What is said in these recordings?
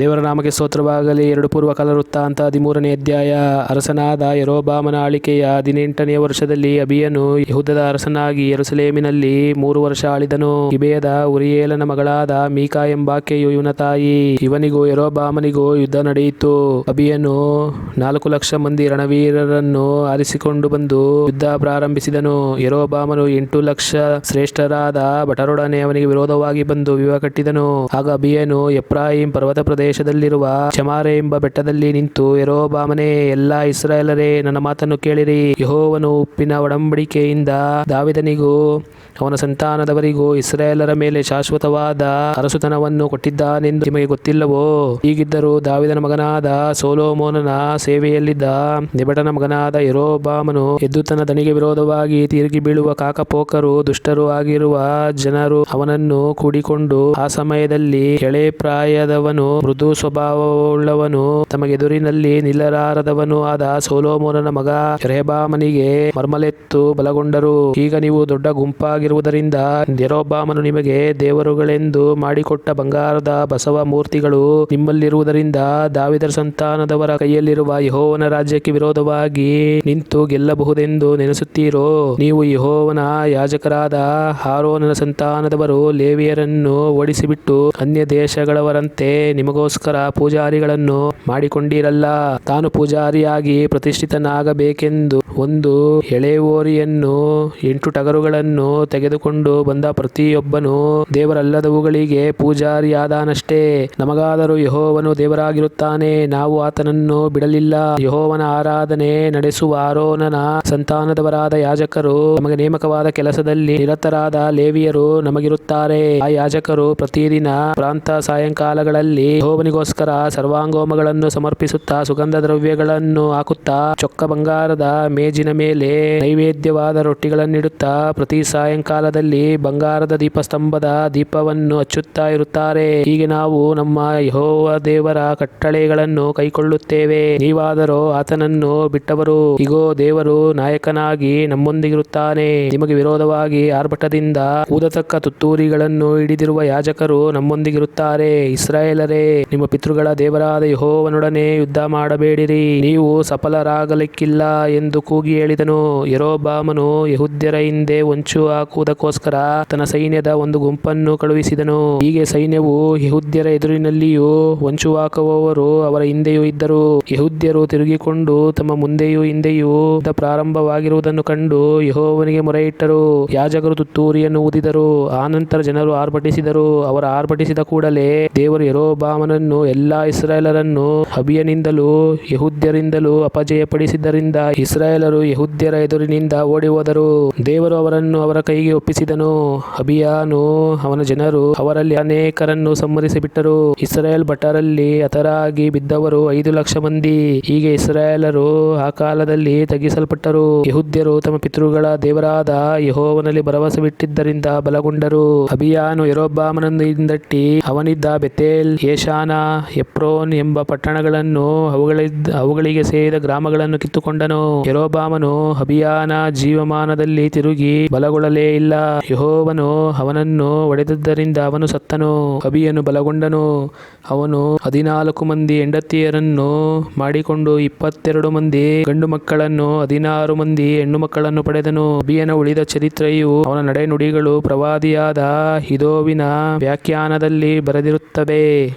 ದೇವರ ನಾಮಕ್ಕೆ ಸ್ತೋತ್ರವಾಗಲಿ. ಎರಡು ಪೂರ್ವಕಾಲ ವೃತ್ತಾಂತ ಹದಿಮೂರನೇ ಅಧ್ಯಾಯ. ಅರಸನಾದ ಯರೋಬಾಮನ ಆಳಿಕೆಯ ಹದಿನೆಂಟನೆಯ ವರ್ಷದಲ್ಲಿ ಅಬಿಯನು ಯಹುದದ ಅರಸನಾಗಿ ಯೆರೂಸಲೇಮಿನಲ್ಲಿ ಮೂರು ವರ್ಷ ಆಳಿದನು. ಇಬೇಯದ ಉರಿಯೇಲನ ಮಗಳಾದ ಮೀಕಾ ಎಂಬಾಕೆಯು ಇವನ ತಾಯಿ. ಇವನಿಗೂ ಯರೋಬಾಮನಿಗೂ ಯುದ್ಧ ನಡೆಯಿತು. ಅಬಿಯನು ನಾಲ್ಕು ಲಕ್ಷ ಮಂದಿ ರಣವೀರರನ್ನು ಆರಿಸಿಕೊಂಡು ಬಂದು ಯುದ್ಧ ಪ್ರಾರಂಭಿಸಿದನು. ಯರೋಬಾಮನು ಎಂಟು ಲಕ್ಷ ಶ್ರೇಷ್ಠರಾದ ಭಟರೊಡನೆ ಅವನಿಗೆ ವಿರೋಧವಾಗಿ ಬಂದು ವಿವಾಹ ಕಟ್ಟಿದನು. ಆಗ ಅಬಿಯನು ಎಪ್ರಾಹಿಂ ಪರ್ವತ ಪ್ರದೇಶದಲ್ಲಿರುವ ಚಮಾರೆ ಎಂಬ ಬೆಟ್ಟದಲ್ಲಿ ನಿಂತು ಯರೋಬಾಮನೇ, ಎಲ್ಲಾ ಇಸ್ರಾಯೇಲರೇ, ನನ್ನ ಮಾತನ್ನು ಕೇಳಿರಿ. ಯಹೋವನು ಉಪ್ಪಿನ ಒಡಂಬಡಿಕೆಯಿಂದ ದಾವಿದನಿಗೂ ಅವನ ಸಂತಾನದವರಿಗೂ ಇಸ್ರಾಯೇಲರ ಮೇಲೆ ಶಾಶ್ವತವಾದ ಅರಸುತನವನ್ನು ಕೊಟ್ಟಿದ್ದಾನೆಂದು ನಿಮಗೆ ಗೊತ್ತಿಲ್ಲವೋ? ಹೀಗಿದ್ದರೂ ದಾವಿದನ ಮಗನಾದ ಸೋಲೋಮೋನನ ಸೇವೆಯಲ್ಲಿದ್ದ ನಿಬಟನ ಮಗನಾದ ಯರೋಬಾಮನು ಎದ್ದು ತನ್ನ ದಣಿಗೆ ವಿರೋಧವಾಗಿ ತಿರುಗಿ ಬೀಳುವ ಕಾಕಪೋಕರು ದುಷ್ಟರು ಆಗಿರುವ ಜನರು ಅವನನ್ನು ಕೂಡಿಕೊಂಡು ಆ ಸಮಯದಲ್ಲಿ ಎಳೆ ಪ್ರಾಯದವನು, ಮೃದು ಸ್ವಭಾವವುಳ್ಳವನು, ತಮಗೆದುರಿನಲ್ಲಿ ನಿಲ್ಲರಾರದವನು ಆದ ಸೋಲೋಮೋನನ ಮಗ ರೆಹಬಾಮನಿಗೆ ಮರ್ಮಲೆತ್ತು ಬಲಗೊಂಡರು. ಈಗ ನೀವು ದೊಡ್ಡ ಗುಂಪಾಗಿರುವುದರಿಂದ ಯೆರೋಬಾಮನು ನಿಮಗೆ ದೇವರುಗಳೆಂದು ಮಾಡಿಕೊಟ್ಟ ಬಂಗಾರದ ಬಸವ ಮೂರ್ತಿಗಳು ನಿಮ್ಮಲ್ಲಿರುವುದರಿಂದ ದಾವಿದರ ಸಂತಾನದವರ ಕೈಯಲ್ಲಿರುವ ಯಹೋವನ ರಾಜ್ಯಕ್ಕೆ ವಿರೋಧವಾಗಿ ನಿಂತು ಗೆಲ್ಲಬಹುದೆಂದು ನೆನೆಸುತ್ತೀರೋ? ನೀವು ಯಹೋವನ ಯಾಜಕರಾದ ಹಾರೋನನ ಸಂತಾನದವರು ಲೇವಿಯರನ್ನು ಓಡಿಸಿಬಿಟ್ಟು ಅನ್ಯ ದೇಶಗಳವರಂತೆ ನಿಮಗೋಸ್ಕರ ಪೂಜಾರಿಗಳನ್ನು ಮಾಡಿಕೊಂಡಿರಲ್ಲ. ತಾನು ಪೂಜಾರಿಯಾಗಿ ಪ್ರತಿಷ್ಠಿತನಾಗಬೇಕೆಂದು ಒಂದು ಎಳೆವೋರಿಯನ್ನು, ಎಂಟು ಟಗರುಗಳನ್ನು ತೆಗೆದುಕೊಂಡು ಬಂದ ಪ್ರತಿಯೊಬ್ಬನು ದೇವರಲ್ಲದವುಗಳಿಗೆ ಪೂಜಾರಿಯಾದಾನಷ್ಟೇ. ನಮಗಾದರೂ ಯಹೋವನು ದೇವರಾಗಿರುತ್ತಾನೆ, ನಾವು ಆತನನ್ನು ಬಿಡಲಿಲ್ಲ. ಯಹೋವನ ಆರಾಧನೆ ನಡೆಸುವ ಆರೋನನ ಸಂತಾನದವರಾದ ಯಾಜಕರು ನಮಗೆ ನೇಮಕವಾದ ಕೆಲಸದಲ್ಲಿ ನಿರತರಾದ ಲೇವಿಯರು ನಮಗಿರುತ್ತಾರೆ. ಆ ಯಾಜಕರು ಪ್ರತಿದಿನ ಪ್ರಾಂತ ಸಾಯಂಕಾಲಗಳಲ್ಲಿ ಯಹೋವನಿಗೋಸ್ಕರ ಸರ್ವಾಂಗೋಮಗಳನ್ನು ಸಮರ್ಪಿಸುತ್ತಾ ಸುಗಂಧ ದ್ರವ್ಯಗಳನ್ನು ಹಾಕುತ್ತಾ ಚೊಕ್ಕ ಬಂಗಾರದ ಮೇಜಿನ ಮೇಲೆ ನೈವೇದ್ಯವಾದ ರೊಟ್ಟಿಗಳನ್ನಿಡುತ್ತಾ ಪ್ರತಿ ಸಾಯಂಕಾಲದಲ್ಲಿ ಬಂಗಾರದ ದೀಪಸ್ತಂಭದ ದೀಪವನ್ನು ಹಚ್ಚುತ್ತಾ ಇರುತ್ತಾರೆ. ಹೀಗೆ ನಾವು ನಮ್ಮ ಯಹೋವ ದೇವರ ಕಟ್ಟಳೆಗಳನ್ನು ಕೈಕೊಳ್ಳುತ್ತೇವೆ. ನೀವಾದರೂ ಆತನನ್ನು ಬಿಟ್ಟವರು. ಇಗೋ, ದೇವರು ನಾಯಕನಾಗಿ ನಮ್ಮೊಂದಿಗಿರುತ್ತಾನೆ. ನಿಮಗೆ ವಿರೋಧವಾಗಿ ಆರ್ಭಟದಿಂದ ಊದತಕ್ಕ ತುತ್ತೂರಿಗಳನ್ನು ಹಿಡಿದಿರುವ ಯಾಜಕರು ನಮ್ಮೊಂದಿಗಿರುತ್ತಾರೆ. ಇಸ್ರಾಯೇಲರೇ, ನಿಮ್ಮ ಪಿತೃಗಳ ದೇವರಾದ ಯಹೋವನೊಡನೆ ಯುದ್ಧ ಮಾಡಬೇಡಿರಿ. ನೀವು ಸಫಲರಾಗಲಿಕ್ಕಿಲ್ಲ ಎಂದು ಕೂಗಿ ಹೇಳಿದನು. ಯರೋಬಾಮನು ಯಹುದ್ಯರ ಹಿಂದೆ ಹೊಂಚು ಹಾಕುವುದಕ್ಕೋಸ್ಕರ ತನ್ನ ಸೈನ್ಯದ ಒಂದು ಗುಂಪನ್ನು ಕಳುಹಿಸಿದನು. ಹೀಗೆ ಸೈನ್ಯವು ಯಹುದ್ಯರ ಎದುರಿನಲ್ಲಿಯೂ ಹೊಂಚು ಹಾಕುವವರು ಅವರ ಹಿಂದೆಯೂ ಇದ್ದರು. ಯಹುದ್ಯರು ತಿರುಗಿಕೊಂಡು ತಮ್ಮ ಮುಂದೆಯೂ ಹಿಂದೆಯೂ ಪ್ರಾರಂಭವಾಗಿರುವುದನ್ನು ಕಂಡು ಯಹೋವನಿಗೆ ಮೊರೆಯಿಟ್ಟರು. ಯಾಜಕರು ತುತ್ತೂರಿಯನ್ನು ಊದಿದರು. ಆನಂತರ ಜನರು ಆರ್ಭಟಿಸಿದರು. ಅವರ ಆರ್ಭಟಿಸಿದ ಕೂಡಲೇ ದೇವರು ಯರೋಬಾಮನನ್ನು, ಎಲ್ಲಾ ಇಸ್ರಾಯೇಲರನ್ನು ಹಬಿಯನಿಂದಲೂ ಯಹುದ್ಯರಿಂದಲೂ ಅಪಜಯಪಡಿಸಿದ್ದರಿಂದ ಇಸ್ರಾಯೇಲರು ಯಹುದ್ಯರ ಎದುರಿನಿಂದ ಓಡಿ ಹೋದರು ದೇವರು ಅವರನ್ನು ಅವರ ಕೈಗೆ ಒಪ್ಪಿಸಿದನು. ಅಭಿಯಾನು ಅವನ ಜನರು ಅವರಲ್ಲಿ ಅನೇಕರನ್ನು ಸಂಹರಿಸಿಬಿಟ್ಟರು. ಇಸ್ರಾಯೇಲ್ ಭಟರಲ್ಲಿ ಹತರಾಗಿ ಬಿದ್ದವರು ಐದು ಲಕ್ಷ ಮಂದಿ. ಹೀಗೆ ಇಸ್ರಾಯೇಲರು ಆ ಕಾಲದಲ್ಲಿ ತಗ್ಗಿಸಲ್ಪಟ್ಟರು. ಯಹುದ್ಯರು ತಮ್ಮ ಪಿತೃಗಳ ದೇವರಾದ ಯಹೋವನಲ್ಲಿ ಭರವಸೆ ಬಿಟ್ಟಿದ್ದರಿಂದ ಬಲಗೊಂಡರು. ಅಭಿಯಾನು ಯರೋಬ್ಬಾಮನನ್ನು ಹಿಂದಟ್ಟಿ ಅವನಿದ್ದ ಬೆತೇಲ್ ಯೇಷಾನ ಎಪ್ರೋನ್ ಎಂಬ ಪಟ್ಟಣಗಳನ್ನು ಅವುಗಳಿದ್ದ ಅವುಗಳಿಗೆ ಸೇರಿದ ಗ್ರಾಮಗಳನ್ನು ಕಿತ್ತುಕೊಂಡನು. ಯರೋಬಾಮನು ಅಭಿಯಾನ ಜೀವಮಾನದಲ್ಲಿ ತಿರುಗಿ ಬಲಗೊಳ್ಳಲೇ ಇಲ್ಲ ಯಹೋವನು ಅವನನ್ನು ಒಡೆದದ್ದರಿಂದ ಅವನು ಸತ್ತನು ಅಬಿಯನು ಬಲಗೊಂಡನು. ಅವನು ಹದಿನಾಲ್ಕು ಮಂದಿ ಹೆಂಡತಿಯರನ್ನು ಮಾಡಿಕೊಂಡು ಇಪ್ಪತ್ತೆರಡು ಮಂದಿ ಗಂಡು ಮಕ್ಕಳನ್ನು, ಹದಿನಾರು ಮಂದಿ ಹೆಣ್ಣು ಮಕ್ಕಳನ್ನು ಪಡೆದನು. ಅಬಿಯನ ಉಳಿದ ಚರಿತ್ರೆಯು ಅವನ ನಡೆನುಡಿಗಳು ಪ್ರವಾದಿಯಾದ ಹಿದೋವಿನ ವ್ಯಾಖ್ಯಾನದಲ್ಲಿ ಬರೆದಿರುತ್ತದೆ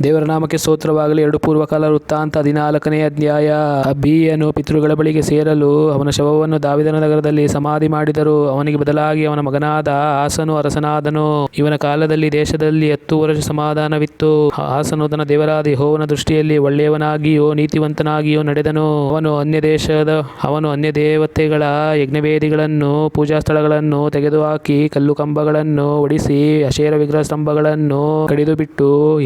ದೇವರ ನಾಮಕ್ಕೆ ಸ್ತೋತ್ರವಾಗಲಿ. ಎರಡು ಪೂರ್ವಕಾಲ ವೃತ್ತಾಂತ ಹದಿನಾಲ್ಕನೇ ಅಧ್ಯಾಯ. ಅಬ್ಬಿಯನು ಪಿತೃಗಳ ಬಳಿಗೆ ಸೇರಲು ಅವನ ಶವವನ್ನು ದಾವಿದನ ನಗರದಲ್ಲಿ ಸಮಾಧಿ ಮಾಡಿದರು. ಅವನಿಗೆ ಬದಲಾಗಿ ಅವನ ಮಗನಾದ ಆಸನು ಅರಸನಾದನು. ಇವನ ಕಾಲದಲ್ಲಿ ದೇಶದಲ್ಲಿ ಹತ್ತು ವರ್ಷ ಸಮಾಧಾನವಿತ್ತು. ಆಸನು ತನ್ನ ದೇವರಾದ ಹೋವನ ದೃಷ್ಟಿಯಲ್ಲಿ ಒಳ್ಳೆಯವನಾಗಿಯೋ, ನೀತಿವಂತನಾಗಿಯೋ ನಡೆದನು. ಅವನು ಅನ್ಯ ದೇಶದ ಅವನು ಅನ್ಯ ದೇವತೆಗಳ ಯಜ್ಞವೇದಿಗಳನ್ನು ಪೂಜಾ ಸ್ಥಳಗಳನ್ನು ತೆಗೆದುಹಾಕಿ ಕಲ್ಲು ಕಂಬಗಳನ್ನು ಒಡಿಸಿ, ಅಶೇರ ವಿಗ್ರಹ ಸ್ತಂಭಗಳನ್ನು ಕಡಿದು ಬಿಟ್ಟು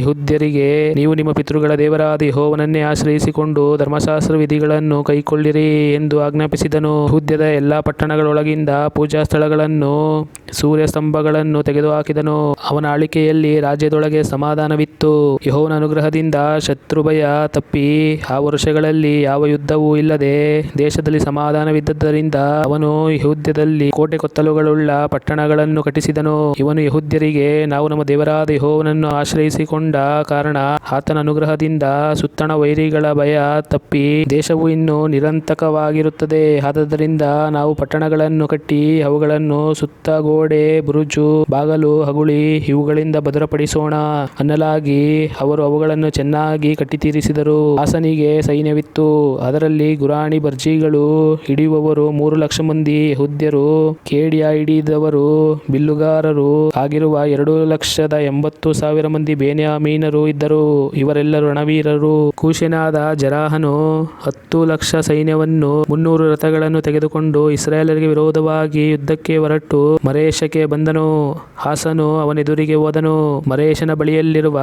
ನೀವು ನಿಮ್ಮ ಪಿತೃಗಳ ದೇವರಾದ ಹೋವನನ್ನೇ ಆಶ್ರಯಿಸಿಕೊಂಡು ಧರ್ಮಶಾಸ್ತ್ರ ವಿಧಿಗಳನ್ನು ಕೈಕೊಳ್ಳಿರಿ ಎಂದು ಆಜ್ಞಾಪಿಸಿದನು. ಹುದ್ಯದ ಎಲ್ಲಾ ಪಟ್ಟಣಗಳೊಳಗಿಂದ ಪೂಜಾ ಸ್ಥಳಗಳನ್ನು ಸೂರ್ಯಸ್ತಂಭಗಳನ್ನು ತೆಗೆದುಹಾಕಿದನು. ಅವನ ಆಳಿಕೆಯಲ್ಲಿ ರಾಜ್ಯದೊಳಗೆ ಸಮಾಧಾನವಿತ್ತು. ಯಹೋವನ ಅನುಗ್ರಹದಿಂದ ಶತ್ರುಭಯ ತಪ್ಪಿ ಆ ವರ್ಷಗಳಲ್ಲಿ ಯಾವ ಯುದ್ಧವೂ ಇಲ್ಲದೆ ದೇಶದಲ್ಲಿ ಸಮಾಧಾನವಿದ್ದರಿಂದ ಅವನು ಯಹುದ್ಯದಲ್ಲಿ ಕೋಟೆ ಕೊತ್ತಲುಗಳುಳ್ಳ ಪಟ್ಟಣಗಳನ್ನು ಕಟ್ಟಿಸಿದನು. ಇವನು ಯಹುದ್ಯರಿಗೆ, ನಾವು ನಮ್ಮ ದೇವರಾದ ಯಹೋವನನ್ನು ಆಶ್ರಯಿಸಿಕೊಂಡ ಕಾರಣ ಕಾರಣ ಆತನ ಅನುಗ್ರಹದಿಂದ ಸುತ್ತಣ ವೈರಿಗಳ ಭಯ ತಪ್ಪಿ ದೇಶವು ಇನ್ನು ನಿರಂತಕವಾಗಿರುತ್ತದೆ. ಆದ್ದರಿಂದ ನಾವು ಪಟ್ಟಣಗಳನ್ನು ಕಟ್ಟಿ ಅವುಗಳನ್ನು ಸುತ್ತ ಗೋಡೆ, ಬುರುಜು, ಬಾಗಲು, ಹಗುಳಿ ಇವುಗಳಿಂದ ಭದ್ರಪಡಿಸೋಣ ಅನ್ನಲಾಗಿ ಅವರು ಅವುಗಳನ್ನು ಚೆನ್ನಾಗಿ ಕಟ್ಟಿ ತೀರಿಸಿದರು ಹಾಸನಿಗೆ ಸೈನ್ಯವಿತ್ತು. ಅದರಲ್ಲಿ ಗುರಾಣಿ ಬರ್ಜಿಗಳು ಹಿಡಿಯುವವರು ಮೂರು ಲಕ್ಷ ಮಂದಿ ಹುದ್ಯರು ಕೇಡಿಯ ಹಿಡಿದವರು ಬಿಲ್ಲುಗಾರರು. ಆಗಿರುವ ಎರಡು ಲಕ್ಷದ ಎಂಬತ್ತು ಸಾವಿರ ಮಂದಿ ಬೇನ್ಯಾಮೀನರು ಇದ್ದರು. ಇವರೆಲ್ಲರೂ ರಣವೀರರು. ಕೂಶನಾದ ಜರಾಹನು ಹತ್ತು ಲಕ್ಷ ಸೈನ್ಯವನ್ನು ಮುನ್ನೂರು ರಥಗಳನ್ನು ತೆಗೆದುಕೊಂಡು ಇಸ್ರಾಯೇಲರಿಗೆ ವಿರೋಧವಾಗಿ ಯುದ್ಧಕ್ಕೆ ಹೊರಟು ಮರೇಶಕ್ಕೆ ಬಂದನು. ಹಾಸನು ಅವನೆದುರಿಗೆ ಹೋದನು. ಮರೇಶನ ಬಳಿಯಲ್ಲಿರುವ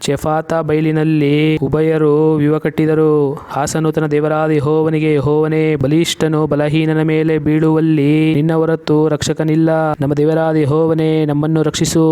ಚೆಫಾತ ಬೈಲಿನಲ್ಲಿ ಉಭಯರು ವಿವ ಕಟ್ಟಿದರು. ಹಾಸನು ತನ್ನ ದೇವರಾದ ಯಹೋವನಿಗೆ, ಯಹೋವನೇ, ಬಲಿಷ್ಠನು ಬಲಹೀನನ ಮೇಲೆ ಬೀಳುವಲ್ಲಿ ನಿನ್ನ ಹೊರತು ರಕ್ಷಕನಿಲ್ಲ. ನಮ್ಮ ದೇವರಾದ ಯಹೋವನೇ, ನಮ್ಮನ್ನು ರಕ್ಷಿಸು.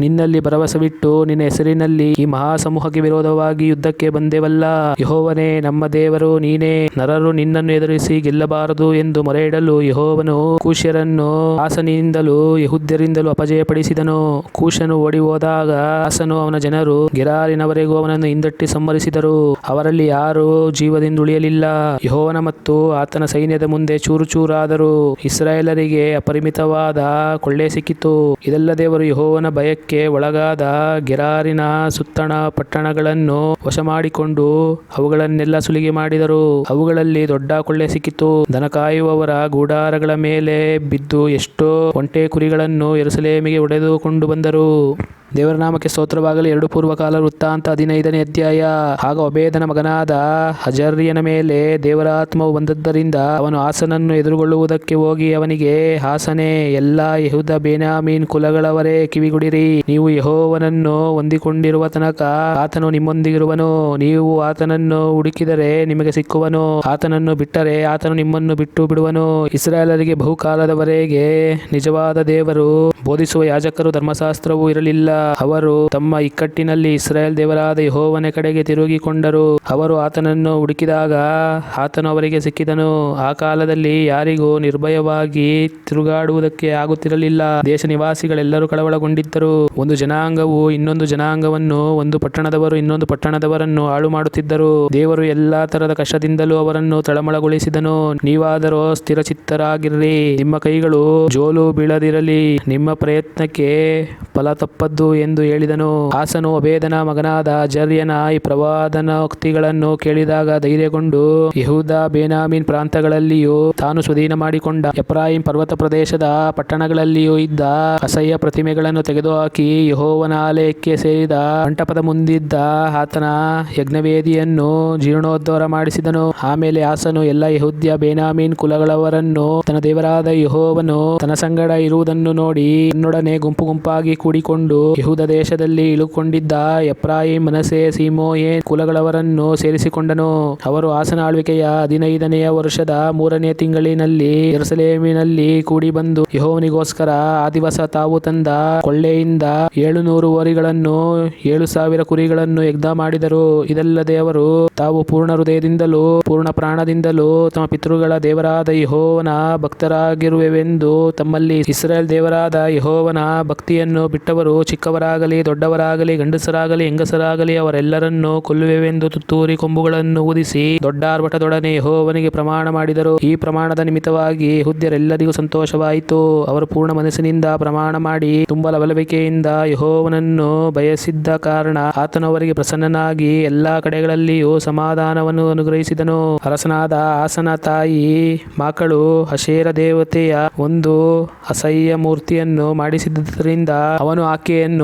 ನಿನ್ನಲ್ಲಿ ಭರವಸವಿಟ್ಟು ನಿನ್ನ ಹೆಸರಿನಲ್ಲಿ ಈ ಮಹಾಸಮೂಹಕ್ಕೆ ವಿರೋಧವಾಗಿ ಯುದ್ಧಕ್ಕೆ ಬಂದೆವಲ್ಲ. ಯಹೋವನೇ, ನಮ್ಮ ದೇವರು ನೀನೇ. ನರರು ನಿನ್ನನ್ನು ಎದುರಿಸಿ ಗೆಲ್ಲಬಾರದು ಎಂದು ಮೊರೆ ಇಡಲು ಯಹೋವನು ಕೂಶ್ಯರನ್ನು ಹಾಸನಿಂದಲೂ ಯಹುದ್ಯರಿಂದಲೂ ಅಪಜಯಪಡಿಸಿದನು. ಕೂಶನು ಓಡಿ ಹೋದಾಗ ಹಾಸನು ಅವನ ಜನರು ಗೆರಾರಿನವರೆಗೂ ಅವನನ್ನು ಹಿಂದಟ್ಟಿ ಸಂಹರಿಸಿದರು. ಅವರಲ್ಲಿ ಯಾರು ಜೀವದಿಂದ ಉಳಿಯಲಿಲ್ಲ ಯಹೋವನ ಮತ್ತು ಆತನ ಸೈನ್ಯದ ಮುಂದೆ ಚೂರು ಚೂರಾದರು. ಇಸ್ರಾಯೇಲರಿಗೆ ಅಪರಿಮಿತವಾದ ಕೊಳ್ಳೆ ಸಿಕ್ಕಿತು. ಇದೆಲ್ಲ ದೇವರು ಯಹೋವನ ಭಯಕ್ಕೆ ಒಳಗಾದ ಗೆರಾರಿನ ಸುತ್ತಣ ಪಟ್ಟಣಗಳನ್ನು ವಶ ಮಾಡಿಕೊಂಡು ಅವುಗಳನ್ನೆಲ್ಲ ಸುಲಿಗೆ ಮಾಡಿದರು. ಅವುಗಳಲ್ಲಿ ದೊಡ್ಡ ಕೊಳ್ಳೆ ಸಿಕ್ಕಿತು. ದನ ಕಾಯುವವರ ಗೂಡಾರಗಳ ಮೇಲೆ ಬಿದ್ದು ಎಷ್ಟೋ ಒಂಟೆ ಕುರಿಗಳನ್ನು ಎರಸಲೇಮಿಗೆ ಒಡೆದುಕೊಂಡು ಬಂದರು. ದೇವರ ನಾಮಕ್ಕೆ ಸ್ತೋತ್ರವಾಗಲಿ. ಎರಡು ಪೂರ್ವಕಾಲ ವೃತ್ತಾಂತ ಹದಿನೈದನೇ ಅಧ್ಯಾಯ. ಆಗ ಒಬೇದನ ಮಗನಾದ ಹಜರ್ಯನ ಮೇಲೆ ದೇವರಾತ್ಮವು ಬಂದದ್ದರಿಂದ ಅವನು ಹಾಸನನ್ನು ಎದುರುಗೊಳ್ಳುವುದಕ್ಕೆ ಹೋಗಿ ಅವನಿಗೆ, ಹಾಸನೆ, ಎಲ್ಲಾ ಯಹುದ ಬೇನಾಮೀನ್ ಕುಲಗಳವರೇ ಕಿವಿಗುಡಿರಿ. ನೀವು ಯಹೋವನನ್ನು ಹೊಂದಿಕೊಂಡಿರುವ ತನಕ ಆತನು ನಿಮ್ಮೊಂದಿಗಿರುವನು. ನೀವು ಆತನನ್ನು ಹುಡುಕಿದರೆ ನಿಮಗೆ ಸಿಕ್ಕುವನು. ಆತನನ್ನು ಬಿಟ್ಟರೆ ಆತನು ನಿಮ್ಮನ್ನು ಬಿಟ್ಟು ಬಿಡುವನು. ಇಸ್ರಾಯೇಲರಿಗೆ ಬಹುಕಾಲದವರೆಗೆ ನಿಜವಾದ ದೇವರು, ಬೋಧಿಸುವ ಯಾಜಕರು, ಧರ್ಮಶಾಸ್ತ್ರವೂ ಇರಲಿಲ್ಲ. ಅವರು ತಮ್ಮ ಇಕ್ಕಟ್ಟಿನಲ್ಲಿ ಇಸ್ರಾಯೇಲ್ ದೇವರಾದ ಯಹೋವನ ಕಡೆಗೆ ತಿರುಗಿಕೊಂಡರು. ಅವರು ಆತನನ್ನು ಹುಡುಕಿದಾಗ ಆತನು ಅವರಿಗೆ ಸಿಕ್ಕಿದನು. ಆ ಕಾಲದಲ್ಲಿ ಯಾರಿಗೂ ನಿರ್ಭಯವಾಗಿ ತಿರುಗಾಡುವುದಕ್ಕೆ ಆಗುತ್ತಿರಲಿಲ್ಲ. ದೇಶ ನಿವಾಸಿಗಳೆಲ್ಲರೂ ಕಳವಳಗೊಂಡಿದ್ದರು. ಒಂದು ಜನಾಂಗವು ಇನ್ನೊಂದು ಜನಾಂಗವನ್ನು, ಒಂದು ಪಟ್ಟಣದವರು ಇನ್ನೊಂದು ಪಟ್ಟಣದವರನ್ನು ಹಾಳು ಮಾಡುತ್ತಿದ್ದರು ದೇವರು ಎಲ್ಲಾ ತರದ ಕಷ್ಟದಿಂದಲೂ ಅವರನ್ನು ತಳಮಳಗೊಳಿಸಿದನು. ನೀವಾದರೂ ಸ್ಥಿರಚಿತ್ತರಾಗಿರ್ರಿ ನಿಮ್ಮ ಕೈಗಳು ಜೋಲು ಬೀಳದಿರಲಿ. ನಿಮ್ಮ ಪ್ರಯತ್ನಕ್ಕೆ ಫಲ ತಪ್ಪದ್ದು ಎಂದು ಹೇಳಿದನು. ಹಾಸನು ಅಭೇದನ ಮಗನಾದ ಅಜರ್ಯನ ಈ ಪ್ರವಾದನೋಕ್ತಿಗಳನ್ನು ಕೇಳಿದಾಗ ಧೈರ್ಯಗೊಂಡು ಯಹೂದ ಬೇನಾಮಿನ್ ಪ್ರಾಂತಗಳಲ್ಲಿಯೂ ತಾನು ಸ್ವಾಧೀನ ಮಾಡಿಕೊಂಡ ಎಪ್ರಾಹಿಂ ಪರ್ವತ ಪ್ರದೇಶದ ಪಟ್ಟಣಗಳಲ್ಲಿಯೂ ಇದ್ದ ಅಸಹ್ಯ ಪ್ರತಿಮೆಗಳನ್ನು ತೆಗೆದುಹಾಕಿ ಯಹೋವನ ಆಲಯಕ್ಕೆ ಸೇರಿದ ಮಂಟಪದ ಮುಂದಿದ್ದ ಆತನ ಯಜ್ಞವೇದಿಯನ್ನು ಜೀರ್ಣೋದ್ಧಾರ ಮಾಡಿಸಿದನು. ಆಮೇಲೆ ಆಸನು ಎಲ್ಲ ಯಹೂದ್ಯ ಬೇನಾಮೀನ್ ಕುಲಗಳವರನ್ನು ತನ್ನ ದೇವರಾದ ಯಹೋವನು ತನ್ನ ಸಂಗಡ ಇರುವುದನ್ನು ನೋಡಿ ತನ್ನೊಡನೆ ಗುಂಪು ಗುಂಪಾಗಿ ಕೂಡಿಕೊಂಡು ಯಹೂದ ದೇಶದಲ್ಲಿ ಇಳುಕೊಂಡಿದ್ದ ಎಪ್ರಾಯಿ ಮನಸೆ ಸೀಮೋಯೆ ಕುಲಗಳವರನ್ನು ಸೇರಿಸಿಕೊಂಡನು. ಅವರು ಆಸನ ಆಳ್ವಿಕೆಯ ಹದಿನೈದನೆಯ ವರ್ಷದ ಮೂರನೇ ತಿಂಗಳಿನಲ್ಲಿ ಎರಸಲೇಮಿನಲ್ಲಿ ಕೂಡಿ ಬಂದು ಯಹೋವನಿಗೋಸ್ಕರ ಆ ದಿವಸ ತಾವು ತಂದ ಕೊಳ್ಳೆಯಿಂದ ಏಳು ನೂರು ಹೋರಿಗಳನ್ನು, ಏಳು ಸಾವಿರ ಕುರಿಗಳನ್ನು ಯಜ್ಞ ಮಾಡಿದರು. ಇದಲ್ಲದೆ ಅವರು ತಾವು ಪೂರ್ಣ ಹೃದಯದಿಂದಲೂ, ಪೂರ್ಣ ಪ್ರಾಣದಿಂದಲೂ ತಮ್ಮ ಪಿತೃಗಳ ದೇವರಾದ ಯಹೋವನ ಭಕ್ತರಾಗಿರುವೆವೆಂದು ತಮ್ಮಲ್ಲಿ ಇಸ್ರೇಲ್ ದೇವರಾದ ಯಹೋವನ ಭಕ್ತಿಯನ್ನು ಬಿಟ್ಟವರು ಚಿಕ್ಕವರಾಗಲಿ ದೊಡ್ಡವರಾಗಲಿ, ಗಂಡಸರಾಗಲಿ, ಹೆಂಗಸರಾಗಲಿ, ಅವರೆಲ್ಲರನ್ನೂ ಕೊಲ್ಲುವೆವೆಂದು ತುತ್ತೂರಿ ಕೊಂಬುಗಳನ್ನು ಊದಿಸಿ ದೊಡ್ಡಾರ್ಭಟದೊಡನೆ ಯಹೋವನಿಗೆ ಪ್ರಮಾಣ ಮಾಡಿದರು. ಈ ಪ್ರಮಾಣದ ನಿಮಿತ್ತವಾಗಿ ಹುದ್ದರೆಲ್ಲರಿಗೂ ಸಂತೋಷವಾಯಿತು. ಅವರು ಪೂರ್ಣ ಮನಸ್ಸಿನಿಂದ ಪ್ರಮಾಣ ಮಾಡಿ ತುಂಬಾ ಲವಲವಿಕೆಯಿಂದ ಯಹೋವನನ್ನು ಬಯಸಿದ್ದ ಕಾರಣ ಆತನವರಿಗೆ ಪ್ರಸನ್ನನಾಗಿ ಎಲ್ಲಾ ಕಡೆಗಳಲ್ಲಿಯೂ ಸಮಾಧಾನವನ್ನು ಅನುಗ್ರಹಿಸಿದನು. ಅರಸನಾದ ಆಸನ ತಾಯಿ, ಮಕ್ಕಳು, ಅಶೇರ ದೇವತೆಯ ಒಂದು ಅಸಹ್ಯ ಮೂರ್ತಿಯನ್ನು ಮಾಡಿಸಿದ್ದರಿಂದ ಅವನು ಆಕೆಯನ್ನು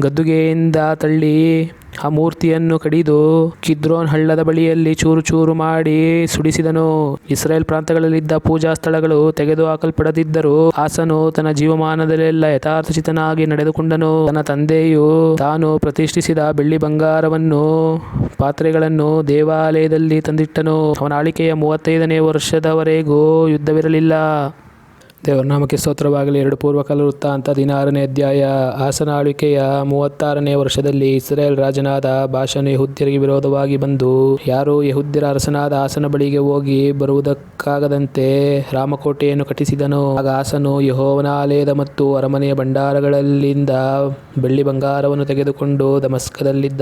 ಗದ್ದುಗೆಯಿಂದ ತಳ್ಳಿ ಆ ಮೂರ್ತಿಯನ್ನು ಕಡಿದು ಕಿದ್ರೋನ್ ಹಳ್ಳದ ಬಳಿಯಲ್ಲಿ ಚೂರು ಚೂರು ಮಾಡಿ ಸುಡಿಸಿದನು. ಇಸ್ರೇಲ್ ಪ್ರಾಂತಗಳಲ್ಲಿದ್ದ ಪೂಜಾ ಸ್ಥಳಗಳು ತೆಗೆದು ಹಾಕಲ್ಪಡದಿದ್ದರು ಆಸನು ತನ್ನ ಜೀವಮಾನದಲ್ಲೆಲ್ಲ ಯಥಾರ್ಥಚಿತನಾಗಿ ನಡೆದುಕೊಂಡನು. ತನ್ನ ತಂದೆಯು ತಾನು ಪ್ರತಿಷ್ಠಿಸಿದ ಬೆಳ್ಳಿ ಬಂಗಾರವನ್ನು, ಪಾತ್ರೆಗಳನ್ನು ದೇವಾಲಯದಲ್ಲಿ ತಂದಿಟ್ಟನು. ಅವನ ಆಳಿಕೆಯ ಮೂವತ್ತೈದನೇ ವರ್ಷದವರೆಗೂ ಯುದ್ಧವಿರಲಿಲ್ಲ. ದೇವರ ನಾಮಕ್ಕೆ ಸ್ತೋತ್ರವಾಗಲಿ. ಎರಡು ಪೂರ್ವಕಾಲ ವೃತ್ತಾಂತ ಹದಿನಾರನೇ ಅಧ್ಯಾಯ ಆಸನ ಆಳ್ವಿಕೆಯ ಮೂವತ್ತಾರನೇ ವರ್ಷದಲ್ಲಿ ಇಸ್ರೇಲ್ ರಾಜನಾದ ಭಾಷನು ಯಹುದ್ಯರಿಗೆ ವಿರೋಧವಾಗಿ ಬಂದು, ಯಾರು ಯಹುದ್ಯರ ಅರಸನಾದ ಆಸನ ಬಳಿಗೆ ಹೋಗಿ ಬರುವುದಕ್ಕಾಗದಂತೆ ರಾಮಕೋಟೆಯನ್ನು ಕಟ್ಟಿಸಿದನು. ಆಗ ಆಸನು ಯಹೋವನಾಲಯದ ಮತ್ತು ಅರಮನೆಯ ಭಂಡಾರಗಳಲ್ಲಿಂದ ಬೆಳ್ಳಿ ಬಂಗಾರವನ್ನು ತೆಗೆದುಕೊಂಡು ದಮಸ್ಕದಲ್ಲಿದ್ದ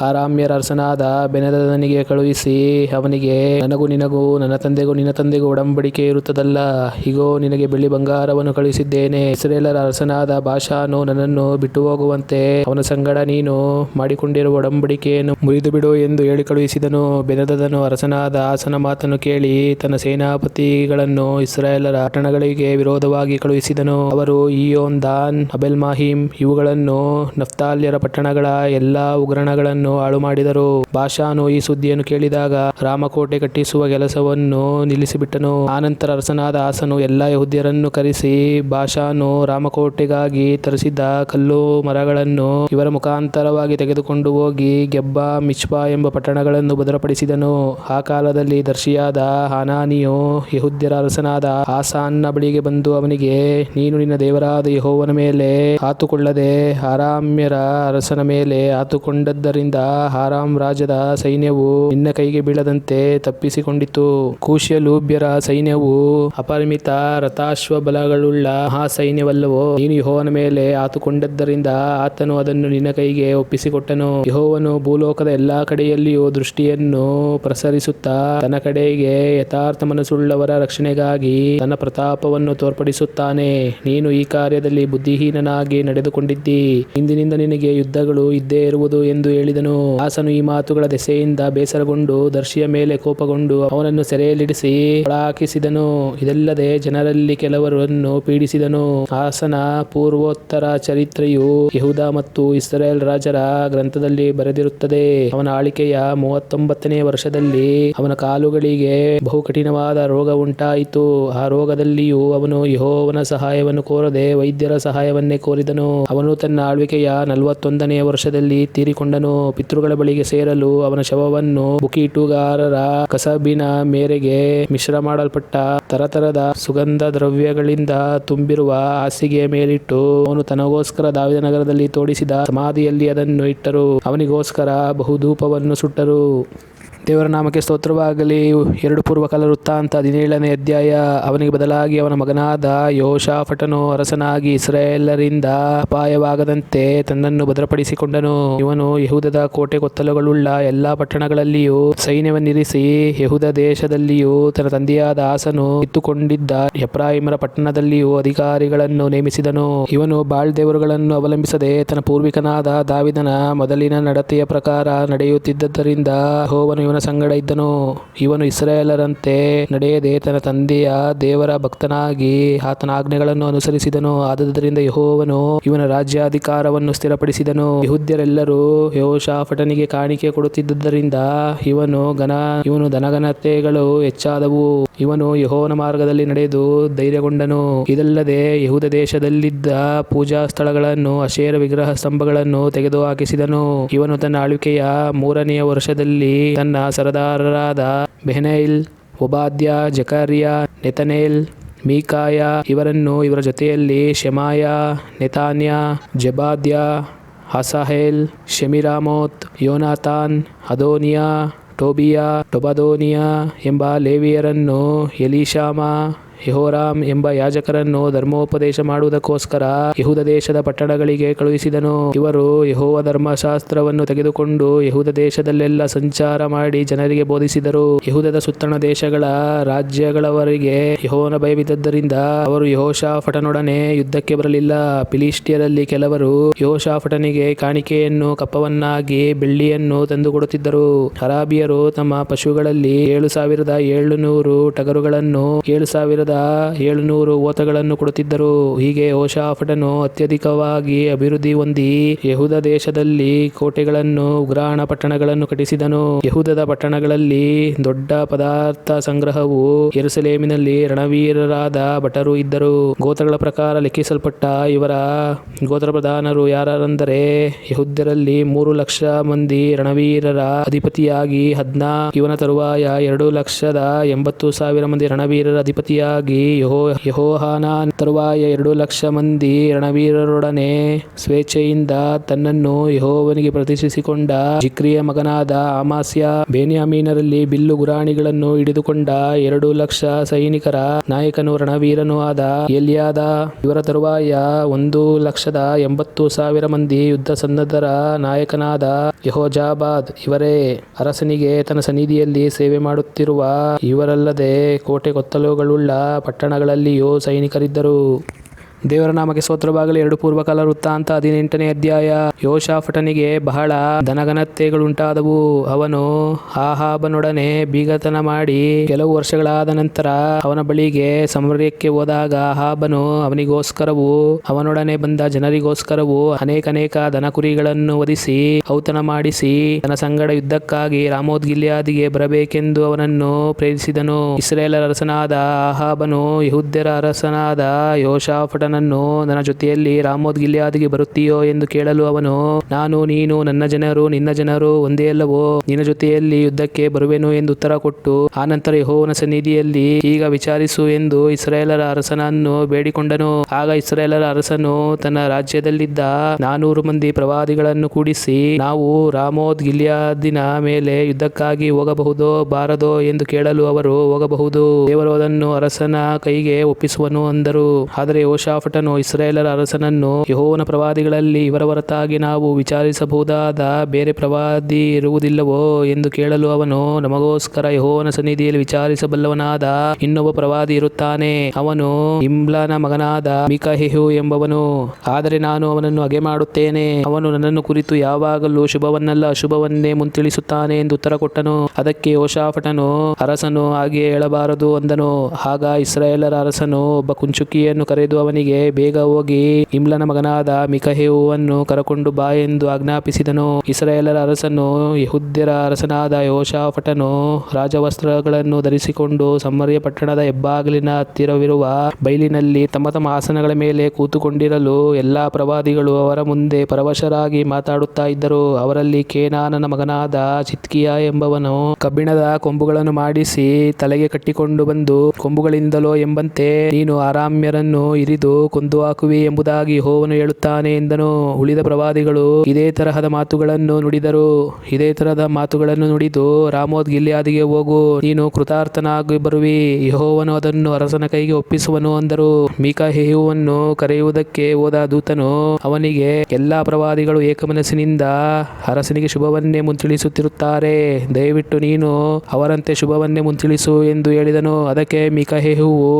ಆರಾಮ್ಯರ ಅರಸನಾದ ಬೆನದನಿಗೆ ಕಳುಹಿಸಿ, ಅವನಿಗೆ, ನನಗೂ ನಿನಗೂ, ನನ್ನ ತಂದೆಗೂ ನಿನ್ನ ತಂದೆಗೂ ಒಡಂಬಡಿಕೆ ಇರುತ್ತದಲ್ಲ ಹೀಗೋ ನಿನಗೆ ಬೆಳ್ಳಿ ಬಂಗಾರವನ್ನು ಕಳುಹಿಸಿದ್ದೇನೆ. ಇಸ್ರೇಲರ ಅರಸನಾದ ಬಾಷಾನು ನನ್ನನ್ನು ಬಿಟ್ಟು ಹೋಗುವಂತೆ ಅವನ ಸಂಗಡ ನೀನು ಮಾಡಿಕೊಂಡಿರುವ ಒಡಂಬಡಿಕೆಯನ್ನು ಮುರಿದು ಬಿಡು ಎಂದು ಹೇಳಿ ಕಳುಹಿಸಿದನು. ಬೆನದದನು ಅರಸನಾದ ಆಸನ ಮಾತನ್ನು ಕೇಳಿ ತನ್ನ ಸೇನಾಪತಿಗಳನ್ನು ಇಸ್ರಾಯೇಲರ ಪಟ್ಟಣಗಳಿಗೆ ವಿರೋಧವಾಗಿ ಕಳುಹಿಸಿದನು. ಅವರು ಇಯೋನ್ ದಾನ್ ಅಬೆಲ್ ಮಾಹಿಮ್ ಇವುಗಳನ್ನು ನಫ್ತಾಲ್ಯರ ಪಟ್ಟಣಗಳ ಎಲ್ಲಾ ಉಗ್ರಣಗಳನ್ನು ಹಾಳು ಮಾಡಿದರು ಬಾಷಾನು ಈ ಸುದ್ದಿಯನ್ನು ಕೇಳಿದಾಗ ರಾಮಕೋಟೆ ಕಟ್ಟಿಸುವ ಕೆಲಸವನ್ನು ನಿಲ್ಲಿಸಿಬಿಟ್ಟನು. ಆನಂತರ ಅರಸನಾದ ಆಸನು ಎಲ್ಲ ಯಹುದ್ಯರನ್ನು ಕರೆಸಿ ಬಾಷಾನು ರಾಮಕೋಟೆಗಾಗಿ ತರಿಸಿದ್ದ ಕಲ್ಲು ಮರಗಳನ್ನು ಇವರ ಮುಖಾಂತರವಾಗಿ ತೆಗೆದುಕೊಂಡು ಹೋಗಿ ಗೆಬ್ಬ, ಮಿಚ್ಪಾ ಎಂಬ ಪಟ್ಟಣಗಳನ್ನು ಭದ್ರಪಡಿಸಿದನು. ಆ ಕಾಲದಲ್ಲಿ ದರ್ಶಿಯಾದ ಹಾನಾನಿಯು ಯಹುದ್ಯರ ಅರಸನಾದ ಆಸಾನ್ನ ಬಳಿಗೆ ಬಂದು ಅವನಿಗೆ, ನೀನು ನಿನ್ನ ದೇವರಾದ ಯಹೋವನ ಮೇಲೆ ಆತುಕೊಳ್ಳದೆ ಆರಾಮ್ಯರ ಅರಸನ ಮೇಲೆ ಆತುಕೊಂಡದ್ದರಿಂದ ಆರಾಮ್ ರಾಜದ ಸೈನ್ಯವು ನಿನ್ನ ಕೈಗೆ ಬೀಳದಂತೆ ತಪ್ಪಿಸಿಕೊಂಡಿತು ಕೂಶ್ಯ ಸೈನ್ಯವು ಅಪರಿಮಿತ ರಥಾಶ್ವ ಬಲಗಳುಳ್ಳ ಆ ಸೈನ್ಯವಲ್ಲವೋ, ನೀನು ಯಹೋವನ ಮೇಲೆ ಆತುಕೊಂಡದ್ದರಿಂದ ಆತನು ಅದನ್ನು ನಿನ್ನ ಕೈಗೆ ಒಪ್ಪಿಸಿಕೊಟ್ಟನು. ಯಹೋವನು ಭೂಲೋಕದ ಎಲ್ಲಾ ಕಡೆಯಲ್ಲಿಯೂ ದೃಷ್ಟಿಯನ್ನು ಪ್ರಸರಿಸುತ್ತಾ ತನ್ನ ಕಡೆಗೆ ಯಥಾರ್ಥ ಮನಸ್ಸುಳ್ಳವರ ರಕ್ಷಣೆಗಾಗಿ ತನ್ನ ಪ್ರತಾಪವನ್ನು ತೋರ್ಪಡಿಸುತ್ತಾನೆ. ನೀನು ಈ ಕಾರ್ಯದಲ್ಲಿ ಬುದ್ಧಿಹೀನನಾಗಿ ನಡೆದುಕೊಂಡಿದ್ದಿ. ಇಂದಿನಿಂದ ನಿನಗೆ ಯುದ್ಧಗಳು ಇದ್ದೇ ಇರುವುದು ಎಂದು ಹೇಳಿದನು. ಆಸನು ಈ ಮಾತುಗಳ ದೆಸೆಯಿಂದ ಬೇಸರಗೊಂಡು ದರ್ಶಿಯ ಮೇಲೆ ಕೋಪಗೊಂಡು ಅವನನ್ನು ಸೆರೆಯಲ್ಲಿಡಿಸಿ ಒಳಹಾಕಿಸಿದನು. ಇದಲ್ಲದೆ ಜನರಲ್ಲಿ ಕೆಲವರನ್ನು ಪೀಡಿಸಿದನು. ಆಸನ ಪೂರ್ವೋತ್ತರ ಚರಿತ್ರೆಯು ಯಹುದ ಮತ್ತು ಇಸ್ರೇಲ್ ರಾಜರ ಗ್ರಂಥದಲ್ಲಿ ಬರೆದಿರುತ್ತದೆ. ಅವನ ಆಳಿಕೆಯ ಮೂವತ್ತೊಂಬತ್ತನೇ ವರ್ಷದಲ್ಲಿ ಅವನ ಕಾಲುಗಳಿಗೆ ಬಹು ಕಠಿಣವಾದ ರೋಗ ಉಂಟಾಯಿತು. ಆ ರೋಗದಲ್ಲಿಯೂ ಅವನು ಯಹೋವನ ಸಹಾಯವನ್ನು ಕೋರದೆ ವೈದ್ಯರ ಸಹಾಯವನ್ನೇ ಕೋರಿದನು. ಅವನು ತನ್ನ ಆಳ್ವಿಕೆಯ ನಲವತ್ತೊಂದನೆಯ ವರ್ಷದಲ್ಲಿ ತೀರಿಕೊಂಡನು. ಪಿತೃಗಳ ಬಳಿಗೆ ಸೇರಲು ಅವನ ಶವವನ್ನು ಬುಕಿಟುಗಾರರ ಕಸಬಿನ ಮೇರೆಗೆ ಮಿಶ್ರ ಮಾಡಲ್ಪಟ್ಟ ತರತರದ ಸುಗಂಧ ದ್ರವ್ಯಗಳಿಂದ ತುಂಬಿರುವ ಹಾಸಿಗೆಯ ಮೇಲಿಟ್ಟು ಅವನು ತನಗೋಸ್ಕರ ದಾವಿದ ನಗರದಲ್ಲಿ ತೋಡಿಸಿದ ಸಮಾಧಿಯಲ್ಲಿ ಅದನ್ನು ಇಟ್ಟರು. ಅವನಿಗೋಸ್ಕರ ಬಹುಧೂಪವನ್ನು ಸುಟ್ಟರು. ದೇವರ ನಾಮಕ್ಕೆ ಸ್ತೋತ್ರವಾಗಲಿ. ಎರಡು ಪೂರ್ವಕಾಲ ವೃತ್ತಾಂತ ಹದಿನೇಳನೇ ಅಧ್ಯಾಯ. ಅವನಿಗೆ ಬದಲಾಗಿ ಅವನ ಮಗನಾದ ಯೋಷಾಫಟನು ಅರಸನಾಗಿ ಇಸ್ರಾಯೇಲರಿಂದ ಅಪಾಯವಾಗದಂತೆ ತನ್ನನ್ನು ಭದ್ರಪಡಿಸಿಕೊಂಡನು. ಇವನು ಯಹೂದದ ಕೋಟೆ ಕೊತ್ತಲುಗಳುಳ್ಳ ಎಲ್ಲಾ ಪಟ್ಟಣಗಳಲ್ಲಿಯೂ ಸೈನ್ಯವನ್ನಿರಿಸಿ ಯಹೂದ ದೇಶದಲ್ಲಿಯೂ ತನ್ನ ತಂದೆಯಾದ ಆಸನು ಇತ್ತುಕೊಂಡಿದ್ದ ಎಪ್ರಾಹಿಮರ ಪಟ್ಟಣದಲ್ಲಿಯೂ ಅಧಿಕಾರಿಗಳನ್ನು ನೇಮಿಸಿದನು. ಇವನು ಬಾಳ್ ದೇವರುಗಳನ್ನು ಅವಲಂಬಿಸದೆ ತನ್ನ ಪೂರ್ವಿಕನಾದ ದಾವಿದನ ಮೊದಲಿನ ನಡತೆಯ ಪ್ರಕಾರ ನಡೆಯುತ್ತಿದ್ದರಿಂದ ಹೋವನು ಇವನ ಸಂಗಡ ಇದ್ದನು. ಇವನು ಇಸ್ರಾಯೇಲರಂತೆ ನಡೆಯದೆ ತನ್ನ ತಂದೆಯ ದೇವರ ಭಕ್ತನಾಗಿ ಆತನ ಆಜ್ಞೆಗಳನ್ನು ಅನುಸರಿಸಿದನು. ಆದುದರಿಂದ ಯಹೋವನು ಇವನ ರಾಜ್ಯಾಧಿಕಾರವನ್ನು ಸ್ಥಿರಪಡಿಸಿದನು. ಯಹುದ್ಯರೆಲ್ಲರೂ ಯೋಷಾಫಟನಿಗೆ ಕಾಣಿಕೆ ಕೊಡುತ್ತಿದ್ದರಿಂದ ಇವನು ಘನ, ಇವನು ಧನಘನತೆಗಳು ಹೆಚ್ಚಾದವು. ಇವನು ಯಹೋವನ ಮಾರ್ಗದಲ್ಲಿ ನಡೆದು ಧೈರ್ಯಗೊಂಡನು. ಇದಲ್ಲದೆ ಯಹೂದ ದೇಶದಲ್ಲಿದ್ದ ಪೂಜಾ ಸ್ಥಳಗಳನ್ನು, ಅಶೇರ ವಿಗ್ರಹ ಸ್ತಂಭಗಳನ್ನು ತೆಗೆದು ಹಾಕಿಸಿದನು ಇವನು ತನ್ನ ಆಳ್ವಿಕೆಯ ಮೂರನೆಯ ವರ್ಷದಲ್ಲಿ ತನ್ನ ಸರದಾರರಾದ ಬೆಹನೈಲ್, ಒಬಾದ್ಯ, ಜಕರ್ಯ, ನೆತನೇಲ್, ಮೀಕಾಯ ಇವರನ್ನು ಇವರ ಜೊತೆಯಲ್ಲಿ ಶೆಮಾಯ, ನೆತಾನ್ಯ, ಜಬಾದ್ಯ ಹಸಹೇಲ್ ಶಮಿರಾಮೋತ್ ಯೋನಾಥಾನ್ ಅದೋನಿಯಾ, ಟೋಬಿಯಾ, ಟೊಬದೋನಿಯಾ ಎಂಬ ಲೇವಿಯರನ್ನು ಎಲೀಶಾಮ ಯೆಹೋರಾಮ್ ಎಂಬ ಯಾಜಕರನ್ನು ಧರ್ಮೋಪದೇಶ ಮಾಡುವುದಕ್ಕೋಸ್ಕರ ಯಹೂದ ದೇಶದ ಪಟ್ಟಣಗಳಿಗೆ ಕಳುಹಿಸಿದನು. ಇವರು ಯಹೋವ ಧರ್ಮಶಾಸ್ತ್ರವನ್ನು ತೆಗೆದುಕೊಂಡು ಯಹೂದ ದೇಶದಲ್ಲೆಲ್ಲ ಸಂಚಾರ ಮಾಡಿ ಜನರಿಗೆ ಬೋಧಿಸಿದರು. ಯಹೂದದ ಸುತ್ತಣ ದೇಶಗಳ ರಾಜ್ಯಗಳವರಿಗೆ ಯಹೋನ ಭಯವಿದ್ದದ್ದರಿಂದ ಅವರು ಯಹೋಶಾಫಟನೊಡನೆ ಯುದ್ಧಕ್ಕೆ ಬರಲಿಲ್ಲ. ಫಿಲಿಷ್ಟಿಯರಲ್ಲಿ ಕೆಲವರು ಯಹೋಶಾಫಟನಿಗೆ ಕಾಣಿಕೆಯನ್ನು, ಕಪ್ಪವನ್ನಾಗಿ ಬೆಳ್ಳಿಯನ್ನು ತಂದುಕೊಡುತ್ತಿದ್ದರು. ಅರಾಬಿಯರು ತಮ್ಮ ಪಶುಗಳಲ್ಲಿ ಏಳು ಸಾವಿರದ ಏಳುನೂರು ಟಗರುಗಳನ್ನು, ಏಳು ಸಾವಿರದ ಏಳುನೂರು ಓತಗಳನ್ನು ಕೊಡುತ್ತಿದ್ದರು. ಹೀಗೆ ಓಶಾಫಟನು ಅತ್ಯಧಿಕವಾಗಿ ಅಭಿವೃದ್ಧಿ ಹೊಂದಿ ಯಹೂದ ದೇಶದಲ್ಲಿ ಕೋಟೆಗಳನ್ನು ಉಗ್ರಾಣ ಪಟ್ಟಣಗಳನ್ನು ಕಟ್ಟಿಸಿದನು. ಯಹೂದದ ಪಟ್ಟಣಗಳಲ್ಲಿ ದೊಡ್ಡ ಪದಾರ್ಥ ಸಂಗ್ರಹವು ಎರುಸಲೇಮಿನಲ್ಲಿ ರಣವೀರರಾದ ಭಟರು ಇದ್ದರು. ಗೋತ್ರಗಳ ಪ್ರಕಾರ ಲೆಕ್ಕಿಸಲ್ಪಟ್ಟ ಇವರ ಗೋತ್ರ ಪ್ರಧಾನರು ಯಾರೆಂದರೆ ಯಹುದ್ಯರಲ್ಲಿ ಮೂರು ಲಕ್ಷ ಮಂದಿ ರಣವೀರರ ಅಧಿಪತಿಯಾಗಿ ಹದ್ನಾ ಇವನ ತರುವಾಯ ಎರಡು ಲಕ್ಷದ ಎಂಬತ್ತು ಸಾವಿರ ಮಂದಿ ರಣವೀರರ ಅಧಿಪತಿಯಾಗಿ ಎಂಬುದಾಗಿ ಯಹೋ ಯಹೋಹಾನ ತರುವಾಯ ಎರಡು ಲಕ್ಷ ಮಂದಿ ರಣವೀರರೊಡನೆ ಸ್ವೇಚ್ಛೆಯಿಂದ ತನ್ನನ್ನು ಯಹೋವನಿಗೆ ಪ್ರತಿಷ್ಠಿಸಿಕೊಂಡ ಜಿಕ್ರಿಯ ಮಗನಾದ ಅಮಾಸ್ಯ ಬೇನ್ಯಾಮೀನರಲ್ಲಿ ಬಿಲ್ಲು ಗುರಾಣಿಗಳನ್ನು ಹಿಡಿದುಕೊಂಡ ಎರಡು ಲಕ್ಷ ಸೈನಿಕರ ನಾಯಕನು ರಣವೀರನೂ ಆದ ಎಲ್ಯಾದ. ಇವರ ತರುವಾಯ ಒಂದು ಲಕ್ಷದ ಎಂಬತ್ತು ಸಾವಿರ ಮಂದಿ ಯುದ್ಧ ಸನ್ನದ್ಧರ ನಾಯಕನಾದ ಯಹೋಜಾಬಾದ್. ಇವರೇ ಅರಸನಿಗೆ ತನ್ನ ಸನ್ನಿಧಿಯಲ್ಲಿ ಸೇವೆ ಮಾಡುತ್ತಿರುವ ಇವರಲ್ಲದೆ ಕೋಟೆ ಕೊತ್ತಲುಗಳುಳ್ಳ ಪಟ್ಟಣಗಳಲ್ಲಿಯೂ ಸೈನಿಕರಿದ್ದರು. ದೇವರ ನಾಮಕ್ಕೆ ಸ್ತೋತ್ರವಾಗಲಿ ಎರಡು ಪೂರ್ವಕಾಲ ವೃತ್ತಾಂತ ಹದಿನೆಂಟನೇ ಅಧ್ಯಾಯ. ಯೋಶಾಫಟನಿಗೆ ಬಹಳ ಧನಘನತೆಗಳುಂಟಾದವು ಅವನು ಆಹಾಬನೊಡನೆ ಬೀಗತನ ಮಾಡಿ ಕೆಲವು ವರ್ಷಗಳಾದ ನಂತರ ಅವನ ಬಳಿಗೆ ಸಮರ್ಯಕ್ಕೆ ಹೋದಾಗ ಆಹಾಬನು ಅವನಿಗೋಸ್ಕರವು ಅವನೊಡನೆ ಬಂದ ಜನರಿಗೋಸ್ಕರವು ಅನೇಕ ದನ ಕುರಿಗಳನ್ನು ವಧಿಸಿ ಔತಣ ಮಾಡಿಸಿ ತನ್ನ ಸಂಗಡ ಯುದ್ಧಕ್ಕಾಗಿ ರಾಮೋದ್ ಗಿಲ್ಯಾದಿಗೆ ಬರಬೇಕೆಂದು ಅವನನ್ನು ಪ್ರೇರಿಸಿದನು. ಇಸ್ರೇಲರ ಅರಸನಾದ ಆಹಾಬನು ಯಹುದ್ಯರ ಅರಸನಾದ ಯೋಷಾಫಟನನ್ನು ನನ್ನ ಜೊತೆಯಲ್ಲಿ ರಾಮೋದ್ ಗಿಲ್ಯಾದಿಗೆ ಬರುತ್ತೀಯೋ ಎಂದು ಕೇಳಲು ಅವನು, ನಾನು, ನೀನು, ನನ್ನ ಜನರು, ನಿನ್ನ ಜನರು ಒಂದೇ ಅಲ್ಲವೋ? ನಿನ್ನ ಜೊತೆಯಲ್ಲಿ ಯುದ್ಧಕ್ಕೆ ಬರುವೆನು ಎಂದು ಉತ್ತರ ಕೊಟ್ಟು ಆನಂತರ ಯಹೋವನ ಸನ್ನಿಧಿಯಲ್ಲಿ ಈಗ ವಿಚಾರಿಸು ಎಂದು ಇಸ್ರಾಯೇಲರ ಅರಸನನ್ನು ಬೇಡಿಕೊಂಡನು. ಆಗ ಇಸ್ರಾಯೇಲರ ಅರಸನು ತನ್ನ ರಾಜ್ಯದಲ್ಲಿದ್ದ ನಾನೂರು ಮಂದಿ ಪ್ರವಾದಿಗಳನ್ನು ಕೂಡಿಸಿ, ನಾವು ರಾಮೋದ್ ಗಿಲ್ಯಾದಿನ ಮೇಲೆ ಯುದ್ಧಕ್ಕಾಗಿ ಹೋಗಬಹುದೋ ಬಾರದೋ ಎಂದು ಕೇಳಲು ಅವರು ಹೋಗಬಹುದು. ದೇವರು ಅದನ್ನು ಅರಸನ ಕೈಗೆ ಒಪ್ಪಿಸುವನು ಅಂದರು. ಆದರೆ ಯೋಷಾಫಟನು ಇಸ್ರಾಯೇಲರ ಅರಸನನ್ನು ಯಹೋವನ ಪ್ರವಾದಿಗಳಲ್ಲಿ ಇವರ ಹೊರತಾಗಿ ನಾವು ವಿಚಾರಿಸಬಹುದಾದ ಬೇರೆ ಪ್ರವಾದಿ ಇರುವುದಿಲ್ಲವೋ ಎಂದು ಕೇಳಲು ಅವನು, ನಮಗೋಸ್ಕರ ಯಹೋವನ ಸನ್ನಿಧಿಯಲ್ಲಿ ವಿಚಾರಿಸಬಲ್ಲವನಾದ ಇನ್ನೊಬ್ಬ ಪ್ರವಾದಿ ಇರುತ್ತಾನೆ. ಅವನು ಇಮ್ಲಾನ ಮಗನಾದ ಮಿಕಹೆಹು ಎಂಬವನು. ಆದರೆ ನಾನು ಅವನನ್ನು ಹಗೆ ಮಾಡುತ್ತೇನೆ ಅವನು ನನ್ನನ್ನು ಕುರಿತು ಯಾವಾಗಲೂ ಶುಭವನ್ನಲ್ಲ, ಅಶುಭವನ್ನೇ ಮುಂತಿಳಿಸುತ್ತಾನೆ ಎಂದು ಉತ್ತರ ಕೊಟ್ಟನು. ಅದಕ್ಕೆ ಯೋಷಾಫಟನು, ಅರಸನು ಹಾಗೆ ಹೇಳಬಾರದು ಅಂದನು. ಆಗ ಇಸ್ರಾಯೇಲರ ಅರಸನು ಒಬ್ಬ ಕುಂಚುಕಿಯನ್ನು ಕರೆದು ಅವನಿಗೆ ಬೇಗ ಹೋಗಿ ಇಮ್ಲನ ಮಗನಾದ ಮಿಕಹೇವುವನ್ನು ಕರಕೊಂಡು ಬಾ ಎಂದು ಆಜ್ಞಾಪಿಸಿದನು. ಇಸ್ರಾಯೇಲರ ಅರಸನು, ಯಹುದ್ಯರ ಅರಸನಾದ ಯೋಶಾಫಟನು ರಾಜವಸ್ತ್ರಗಳನ್ನು ಧರಿಸಿಕೊಂಡು ಸಮರ್ಯ ಪಟ್ಟಣದ ಹೆಬ್ಬಾಗಿಲಿನ ಹತ್ತಿರವಿರುವ ಬೈಲಿನಲ್ಲಿ ತಮ್ಮ ತಮ್ಮ ಆಸನಗಳ ಮೇಲೆ ಕೂತುಕೊಂಡಿರಲು ಎಲ್ಲಾ ಪ್ರವಾದಿಗಳು ಅವರ ಮುಂದೆ ಪರವಶರಾಗಿ ಮಾತಾಡುತ್ತಾ ಇದ್ದರು. ಅವರಲ್ಲಿ ಕೇನಾನನ ಮಗನಾದ ಚಿತ್ಕಿಯ ಎಂಬವನು ಕಬ್ಬಿಣದ ಕೊಂಬುಗಳನ್ನು ಮಾಡಿಸಿ ತಲೆಗೆ ಕಟ್ಟಿಕೊಂಡು ಬಂದು, ಕೊಂಬುಗಳಿಂದಲೋ ಎಂಬಂತೆ ನೀನು ಆರಾಮ್ಯರನ್ನು ಇರಿದು ಕೊಂದು ಹಾಕುವಿ ಎಂಬುದಾಗಿ ಹೋವನು ಹೇಳುತ್ತಾನೆ ಎಂದನು. ಉಳಿದ ಪ್ರವಾದಿಗಳು ಇದೇ ತರಹದ ಮಾತುಗಳನ್ನು ನುಡಿದರು. ಇದೇ ತರಹದ ಮಾತುಗಳನ್ನು ನುಡಿದು ರಾಮೋದ್ ಗಿಲ್ಯಾದಿಗೆ ಹೋಗು, ನೀನು ಕೃತಾರ್ಥನಾಗಿ ಬರುವಿ. ಯಹೋವನು ಅದನ್ನು ಅರಸನ ಕೈಗೆ ಒಪ್ಪಿಸುವನು ಅಂದರು. ಮೀಕಾಹೇಯುವನ್ನು ಕರೆಯುವುದಕ್ಕೆ ಹೋದ ದೂತನು ಅವನಿಗೆ, ಎಲ್ಲಾ ಪ್ರವಾದಿಗಳು ಏಕಮನಸ್ಸಿನಿಂದ ಅರಸನಿಗೆ ಶುಭವನ್ನೇ ಮುಂತಿಳಿಸುತ್ತಿರುತ್ತಾರೆ. ದಯವಿಟ್ಟು ನೀನು ಅವರಂತೆ ಶುಭವನ್ನೇ ಮುಂತಿಳಿಸು ಎಂದು ಹೇಳಿದನು. ಅದಕ್ಕೆ ಮಿಕಹೇಹುವು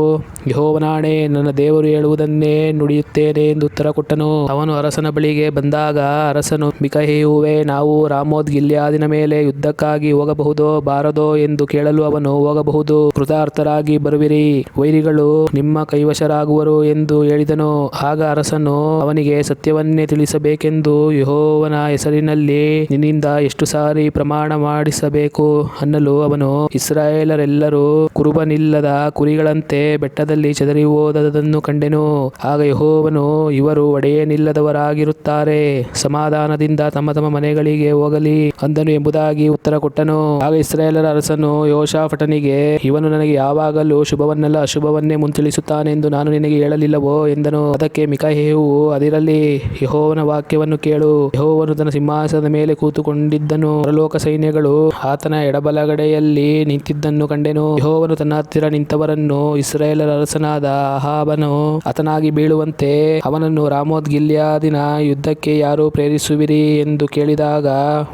ಯಹೋವನಾಣೆ, ನನ್ನ ದೇವರು ಹೇಳುವುದನ್ನೇ ನುಡಿಯುತ್ತೇನೆ ಎಂದು ಉತ್ತರ ಕೊಟ್ಟನು. ಅವನು ಅರಸನ ಬಳಿಗೆ ಬಂದಾಗ ಅರಸನು ಮಿಕಹೇಹುವೆ ನಾವು ರಾಮೋದ್ ಗಿಲ್ಯಾದಿನ ಮೇಲೆ ಯುದ್ಧಕ್ಕಾಗಿ ಹೋಗಬಹುದೋ ಬಾರದೋ ಎಂದು ಕೇಳಲು ಅವನು ಹೋಗಬಹುದು. ಕೃತಾರ್ಥರಾಗಿ ಬರುವಿರಿ. ವೈರಿಗಳು ನಿಮ್ಮ ಕೈವಶರಾಗುವರು ಎಂದು ಹೇಳಿದನು. ಆಗ ಅರಸನು, ಅವನಿಗೆ ಸತ್ಯವನ್ನೇ ತಿಳಿಸಬೇಕೆಂದು ಯಹೋವನ ಹೆಸರಿನಲ್ಲಿ ನಿನ್ನಿಂದ ಎಷ್ಟು ಸಾರಿ ಪ್ರಮಾಣ ಮಾಡಿಸಬೇಕು? ಅನ್ನಲು ಅವನು, ಇಸ್ರಾಯೇಲರೆಲ್ಲರೂ ಕುರುಬನಿಲ್ಲದ ಕುರಿಗಳಂತೆ ಬೆಟ್ಟದಲ್ಲಿ ಚದರಿ ಹೋದದನ್ನು ಕಂಡೆನು. ಆಗ ಯಹೋವನು, ಇವರು ಒಡೆಯನಿಲ್ಲದವರಾಗಿರುತ್ತಾರೆ. ಸಮಾಧಾನದಿಂದ ತಮ್ಮ ತಮ್ಮ ಮನೆಗಳಿಗೆ ಹೋಗಲಿ ಅಂದನು ಎಂಬುದಾಗಿ ಉತ್ತರ ಕೊಟ್ಟನು. ಆಗ ಇಸ್ರಾಯೇಲರ ಅರಸನು ಯೋಶಾಫಟನಿಗೆ ಇವನು ನನಗೆ ಯಾವಾಗಲೂ ಶುಭವನ್ನೆಲ್ಲ, ಅಶುಭವನ್ನೇ ಮುಂತಿಳಿಸುತ್ತಾನೆಂದು ನಾನು ನಿನಗೆ ಹೇಳಲಿಲ್ಲವೋ? ಎಂದನು. ಅದಕ್ಕೆ ಮಿಕಹೇವು ಅದಿರಲಿ, ಯಹೋವನ ವಾಕ್ಯವನ್ನು ಕೇಳು. ಯಹೋವನು ತನ್ನ ಸಿಂಹಾಸನದ ಮೇಲೆ ಕೂತುಕೊಂಡಿದ್ದನು. ಪರಲೋಕ ಸೈನ್ಯಗಳು ಆತನ ಎಡಬಲಗಡೆಯಲ್ಲಿ ನಿಂತಿದ್ದನ್ನು ಕಂಡೆನು. ಯಹೋವನು ತನ್ನ ಹತ್ತಿರ ನಿಂತವರನ್ನು ಇಸ್ರಾಯೇಲರ ಅರಸನಾದ ಅಹಾಬನು ಆತನಾಗಿ ಬೀಳುವಂತೆ ಅವನನ್ನು ರಾಮೋದ್ ಗಿಲ್ಯಾದಿನ ಯುದ್ಧಕ್ಕೆ ಯಾರು ಪ್ರೇರಿಸುವಿರಿ ಎಂದು ಕೇಳಿದಾಗ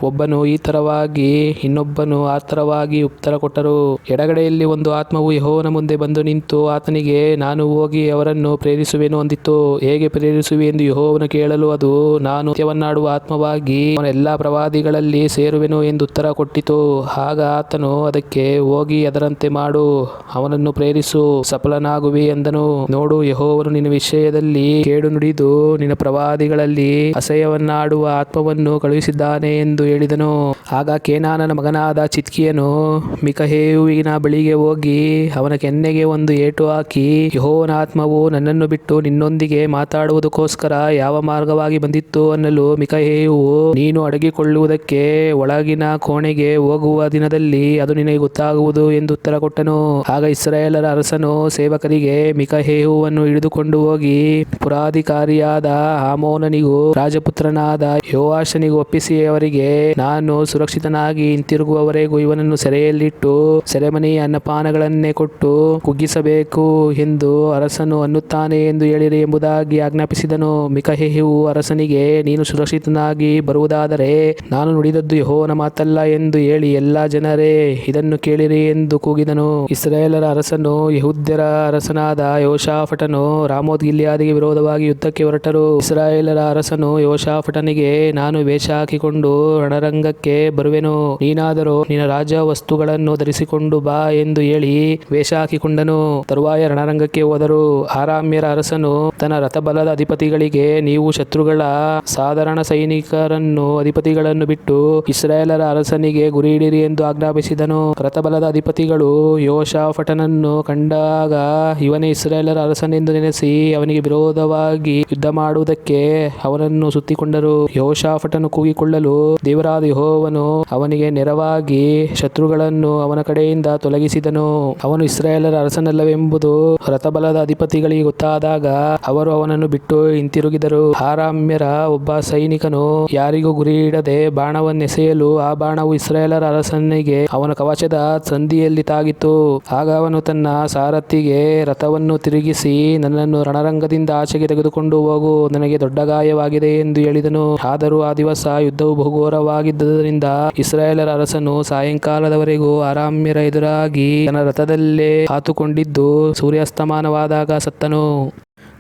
ಒಬ್ಬನು ಈ ತರವಾಗಿ, ಇನ್ನೊಬ್ಬನು ಆ ತರವಾಗಿ ಉತ್ತರ ಕೊಟ್ಟರು. ಎಡಗಡೆಯಲ್ಲಿ ಒಂದು ಆತ್ಮವು ಯಹೋವನ ಮುಂದೆ ಬಂದು ನಿಂತು ಆತನಿಗೆ, ನಾನು ಹೋಗಿ ಅವರನ್ನು ಪ್ರೇರಿಸುವೆನು ಅಂದಿತ್ತು. ಹೇಗೆ ಪ್ರೇರಿಸುವೆ? ಎಂದು ಯಹೋವನು ಕೇಳಲು, ಅದು ನಾನು ಸತ್ಯವನ್ನಾಡುವ ಆತ್ಮವಾಗಿ ಅವನ ಎಲ್ಲಾ ಪ್ರವಾದಿಗಳಲ್ಲಿ ಸೇರುವೆನು ಎಂದು ಉತ್ತರ ಕೊಟ್ಟಿತು. ಆಗ ಆತನು, ಅದಕ್ಕೆ ಹೋಗಿ ಅದರಂತೆ ಮಾಡು, ಅವನನ್ನು ಪ್ರೇರಿಸು, ಸಫಲನಾಗುವಿ ಎಂದನು. ನೋಡು, ಯಹೋವನು ನಿನ್ನ ವಿಷಯದಲ್ಲಿ ಕೇಡು ನುಡಿದು ನಿನ್ನ ಪ್ರವಾದಿಗಳಲ್ಲಿ ಅಸಹ್ಯವನ್ನಾಡುವ ಆತ್ಮವನ್ನು ಕಳುಹಿಸಿದ್ದಾನೆ ಎಂದು ಹೇಳಿದನು. ಆಗ ಕೇನಾನನ ಮಗನಾದ ಚಿತ್ಕಿಯನು ಮಿಕಹೇಯುವಿನ ಬಳಿಗೆ ಹೋಗಿ ಅವನ ಕೆನ್ನೆಗೆ ಒಂದು ಏಟು ಹಾಕಿ, ಯಹೋವನ ಆತ್ಮವು ನನ್ನನ್ನು ಬಿಟ್ಟು ನಿನ್ನೊಂದಿಗೆ ಮಾತಾಡುವುದಕ್ಕೋಸ್ಕರ ಯಾವ ಮಾರ್ಗವಾಗಿ ಬಂದಿತ್ತು ಅನ್ನಲು ಮಿಕಹೇಯುವು ನೀನು ಅಡಗಿಕೊಳ್ಳುವುದಕ್ಕೆ ಒಳಗಿನ ಕೋಣೆಗೆ ಹೋಗುವ ದಿನದಲ್ಲಿ ಅದು ನಿನಗೆ ಗೊತ್ತಾಗುವುದು ಎಂದು ಉತ್ತರ ಕೊಟ್ಟನು. ಆಗ ಇಸ್ರಾಯೇಲರ ಅರಸನು ಸೇವಕರಿಗೆ ಮಿಕಹೇವನ್ನು ಹಿಡಿದುಕೊಂಡು ಹೋಗಿ ಪುರಾಧಿಕಾರಿಯಾದ ಆಮೋನನಿಗೂ ರಾಜಪುತ್ರನಾದ ಯೋವಾಶನಿಗೂ ಒಪ್ಪಿಸಿ ಅವರಿಗೆ ನಾನು ಸುರಕ್ಷಿತನಾಗಿ ಹಿಂತಿರುಗುವವರೆಗೂ ಇವನನ್ನು ಸೆರೆಯಲ್ಲಿಟ್ಟು ಸೆರೆಮನೆಯ ಅನ್ನಪಾನಗಳನ್ನೇ ಕೊಟ್ಟು ಕುಗ್ಗಿಸಬೇಕು ಎಂದು ಅರಸನು ಅನ್ನುತ್ತಾನೆ ಎಂದು ಹೇಳಿರಿ ಎಂಬುದಾಗಿ ಆಜ್ಞಾಪಿಸಿದನು. ಮಿಕಹೆಹಿವು ಅರಸನಿಗೆ, ನೀನು ಸುರಕ್ಷಿತನಾಗಿ ಬರುವುದಾದರೆ ನಾನು ನುಡಿದದ್ದು ಯಹೋನ ಮಾತಲ್ಲ ಎಂದು ಹೇಳಿ ಎಲ್ಲಾ ಜನರೇ ಇದನ್ನು ಕೇಳಿರಿ ಎಂದು ಕೂಗಿದನು. ಇಸ್ರಾಯೇಲರ ಅರಸನು ಯಹುದ್ಯರ ಅರಸನಾದ ಯೋಷಾಫಟನು ರಾಮೋತ್ ಗಿಲ್ಯಾದಿಗೆ ವಿರೋಧವಾಗಿ ಯುದ್ಧಕ್ಕೆ ಹೊರಟರು. ಇಸ್ರಾಯೇಲರ ಅರಸನು ಯೋಶಾಫಟನಿಗೆ ನಾನು ವೇಷ ಹಾಕಿಕೊಂಡು ರಣರಂಗಕ್ಕೆ ಬರುವೆನು. ನೀನಾದರೂ ನಿನ್ನ ರಾಜ ವಸ್ತುಗಳನ್ನು ಧರಿಸಿಕೊಂಡು ಬಾ ಎಂದು ಹೇಳಿ ವೇಷ ಹಾಕಿಕೊಂಡನು. ತರುವಾಯ ರಣರಂಗಕ್ಕೆ ಹೋದರು. ಆರಾಮ್ಯರ ಅರಸನು ತನ್ನ ರಥಬಲದ ಅಧಿಪತಿಗಳಿಗೆ, ನೀವು ಶತ್ರುಗಳ ಸಾಧಾರಣ ಸೈನಿಕರನ್ನು ಅಧಿಪತಿಗಳನ್ನು ಬಿಟ್ಟು ಇಸ್ರಾಯೇಲರ ಅರಸನಿಗೆ ಗುರಿಯಿಡಿರಿ ಎಂದು ಆಜ್ಞಾಪಿಸಿದನು. ರಥಬಲದ ಅಧಿಪತಿಗಳು ಯೋಶಾಫಟನನ್ನು ಕಂಡಾಗ, ಇವನೇ ಇಸ್ರಾಯೇಲರ ಅರಸನೆಂದು ನೆನೆಸಿ ಅವನಿಗೆ ವಿರೋಧವಾಗಿ ಯುದ್ಧ ಮಾಡುವುದಕ್ಕೆ ಅವನನ್ನು ಸುತ್ತಿಕೊಂಡರು. ಯೋಷಾಫಟನು ಕೂಗಿಕೊಳ್ಳಲು ದೇವರಾದ ಯಹೋವನು ಅವನಿಗೆ ನೆರವಾಗಿ ಶತ್ರುಗಳನ್ನು ಅವನ ಕಡೆಯಿಂದ ತೊಲಗಿಸಿದನು. ಅವನು ಇಸ್ರಾಯೇಲರ ಅರಸನಲ್ಲವೆಂಬುದು ರಥಬಲದ ಅಧಿಪತಿಗಳಿಗೆ ಗೊತ್ತಾದಾಗ ಅವರು ಅವನನ್ನು ಬಿಟ್ಟು ಹಿಂತಿರುಗಿದರು. ಆರಾಮ್ಯರ ಒಬ್ಬ ಸೈನಿಕನು ಯಾರಿಗೂ ಗುರಿಯಿಡದೆ ಬಾಣವನ್ನೆಸೆಯಲು ಆ ಬಾಣವು ಇಸ್ರಾಯೇಲರ ಅರಸನಿಗೆ ಅವನ ಕವಚದ ಸಂಧಿಯಲ್ಲಿ ತಾಗಿತ್ತು. ಆಗ ಅವನು ತನ್ನ ಸಾರಥಿಗೆ ರಥವನ್ನು ತಿರುಗಿಸಿ ನನ್ನನ್ನು ರಣರಂಗದಿಂದ ಆಚೆಗೆ ತೆಗೆದುಕೊಂಡು ಹೋಗು, ನನಗೆ ದೊಡ್ಡ ಗಾಯವಾಗಿದೆ ಎಂದು ಹೇಳಿದನು. ಆದರೂ ಆ ದಿವಸ ಯುದ್ಧವು ಬಹುಘೋರವಾಗಿದ್ದರಿಂದ ಇಸ್ರಾಯೇಲರ ಅರಸನು ಸಾಯಂಕಾಲದವರೆಗೂ ಆರಾಮ್ಯರ ಎದುರಾಗಿ ತನ್ನ ರಥದಲ್ಲೇ ಹಾತುಕೊಂಡಿದ್ದು ಸೂರ್ಯಾಸ್ತಮಾನವಾದಾಗ ಸತ್ತನು.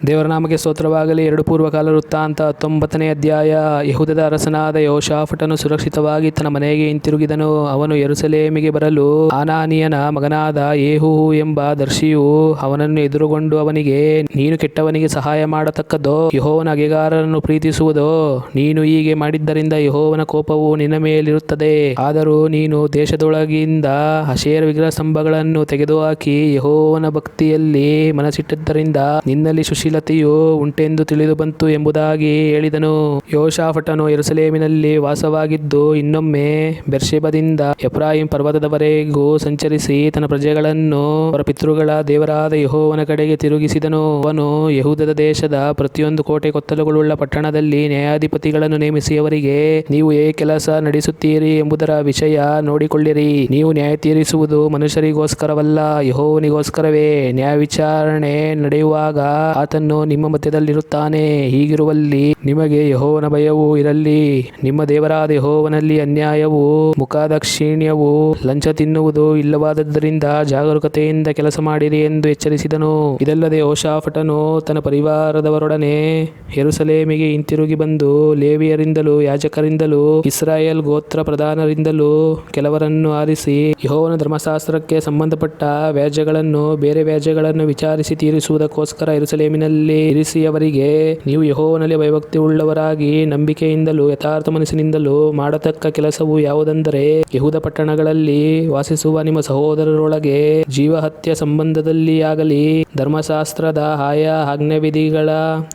ದೇವರ ನಾಮಕ್ಕೆ ಸ್ತೋತ್ರವಾಗಲಿ. ಎರಡು ಪೂರ್ವಕಾಲ ವೃತ್ತಾಂತ ಹತ್ತೊಂಬತ್ತನೇ ಅಧ್ಯಾಯ. ಯಹೂದದ ಅರಸನಾದ ಯೋಶಾಫಟನು ಸುರಕ್ಷಿತವಾಗಿ ತನ್ನ ಮನೆಗೆ ಹಿಂತಿರುಗಿದನು. ಅವನು ಯರುಸಲೇಮಿಗೆ ಬರಲು ಆನಾನಿಯನ ಮಗನಾದ ಏಹು ಎಂಬ ದರ್ಶಿಯು ಅವನನ್ನು ಎದುರುಗೊಂಡು ಅವನಿಗೆ, ನೀನು ಕೆಟ್ಟವನಿಗೆ ಸಹಾಯ ಮಾಡತಕ್ಕದ್ದೋ, ಯಹೋವನ ಅಗೆಗಾರರನ್ನು ಪ್ರೀತಿಸುವುದೋ, ನೀನು ಹೀಗೆ ಮಾಡಿದ್ದರಿಂದ ಯಹೋವನ ಕೋಪವು ನಿನ್ನ ಮೇಲಿರುತ್ತದೆ. ಆದರೂ ನೀನು ದೇಶದೊಳಗಿಂದ ಅಶೇರ ವಿಗ್ರಹ ಸ್ತಂಭಗಳನ್ನು ತೆಗೆದುಹಾಕಿ ಯಹೋವನ ಭಕ್ತಿಯಲ್ಲಿ ಮನಸ್ಸಿಟ್ಟದ್ದರಿಂದ ನಿನ್ನಲ್ಲಿ ಸುಶೀಲತೆಯು ಉಂಟೆಂದು ತಿಳಿದು ಬಂತು ಎಂಬುದಾಗಿ ಹೇಳಿದನು. ಯೋಷಾಫಟನು ಎರುಸಲೇಮಿನಲ್ಲಿ ವಾಸವಾಗಿದ್ದು ಇನ್ನೊಮ್ಮೆ ಬೆರ್ಷೆಬದಿಂದ ಎಫ್ರಾಹಿಂ ಪರ್ವತದವರೆಗೂ ಸಂಚರಿಸಿ ತನ್ನ ಪ್ರಜೆಗಳನ್ನು ಅವರ ಪಿತೃಗಳ ದೇವರಾದ ಯಹೋವನ ಕಡೆಗೆ ತಿರುಗಿಸಿದನು. ಅವನು ಯಹೂದದ ದೇಶದ ಪ್ರತಿಯೊಂದು ಕೋಟೆ ಕೊತ್ತಲುಗಳುಳ್ಳ ಪಟ್ಟಣದಲ್ಲಿ ನ್ಯಾಯಾಧಿಪತಿಗಳನ್ನು ನೇಮಿಸಿ ಅವರಿಗೆ ನೀವು ಏ ಕೆಲಸ ನಡೆಸುತ್ತೀರಿ ಎಂಬುದರ ವಿಷಯ ನೋಡಿಕೊಳ್ಳಿರಿ. ನೀವು ನ್ಯಾಯ ತೀರಿಸುವುದು ಮನುಷ್ಯರಿಗೋಸ್ಕರವಲ್ಲ, ಯಹೋವನಿಗೋಸ್ಕರವೇ. ನ್ಯಾಯ ವಿಚಾರಣೆ ನಡೆಯುವಾಗ ಆತನು ನಿಮ್ಮ ಮಧ್ಯದಲ್ಲಿರುತ್ತಾನೆ. ಹೀಗಿರುವಲ್ಲಿ ನಿಮಗೆ ಯಹೋವನ ಭಯವು ಇರಲಿ. ನಿಮ್ಮ ದೇವರಾದ ಯಹೋವನಲ್ಲಿ ಅನ್ಯಾಯವು, ಮುಖಾದಕ್ಷಿಣ್ಯವು, ಲಂಚ ತಿನ್ನುವುದು ಇಲ್ಲವಾದದ್ದರಿಂದ ಜಾಗರೂಕತೆಯಿಂದ ಕೆಲಸ ಮಾಡಿರಿ ಎಂದು ಎಚ್ಚರಿಸಿದನು. ಇದಲ್ಲದೆ ಓಶಾಫಟನು ತನ್ನ ಪರಿವಾರದವರೊಡನೆ ಹೆರುಸಲೇಮಿಗೆ ಹಿಂತಿರುಗಿ ಬಂದು ಲೇವಿಯರಿಂದಲೂ ಯಾಜಕರಿಂದಲೂ ಇಸ್ರಾಯೇಲ್ ಗೋತ್ರ ಪ್ರಧಾನರಿಂದಲೂ ಕೆಲವರನ್ನು ಆರಿಸಿ ಯಹೋವನ ಧರ್ಮಶಾಸ್ತ್ರಕ್ಕೆ ಸಂಬಂಧಪಟ್ಟ ವ್ಯಾಜ್ಯಗಳನ್ನು, ಬೇರೆ ವ್ಯಾಜ್ಯಗಳನ್ನು ವಿಚಾರಿಸಿ ತೀರಿಸುವುದಕ್ಕೋಸ್ಕರ ಯೆರೂಸಲೇಮಿನಲ್ಲಿ ಇರಿಸಿ ಅವರಿಗೆ ನೀವು ಯಹೋವನಲ್ಲಿ ಭಯಭಕ್ತಿ ಉಳ್ಳವರಾಗಿ ನಂಬಿಕೆಯಿಂದಲೂ ಯಥಾರ್ಥ ಮನಸ್ಸಿನಿಂದಲೂ ಮಾಡತಕ್ಕ ಕೆಲಸವು ಯಾವುದೆಂದರೆ ಯಹೂದ ಪಟ್ಟಣಗಳಲ್ಲಿ ವಾಸಿಸುವ ನಿಮ್ಮ ಸಹೋದರರೊಳಗೆ ಜೀವಹತ್ಯ ಸಂಬಂಧದಲ್ಲಿ ಆಗಲಿ, ಧರ್ಮಶಾಸ್ತ್ರದ ಆಯಾ ಆಜ್ಞಾವಿಧಿಗಳ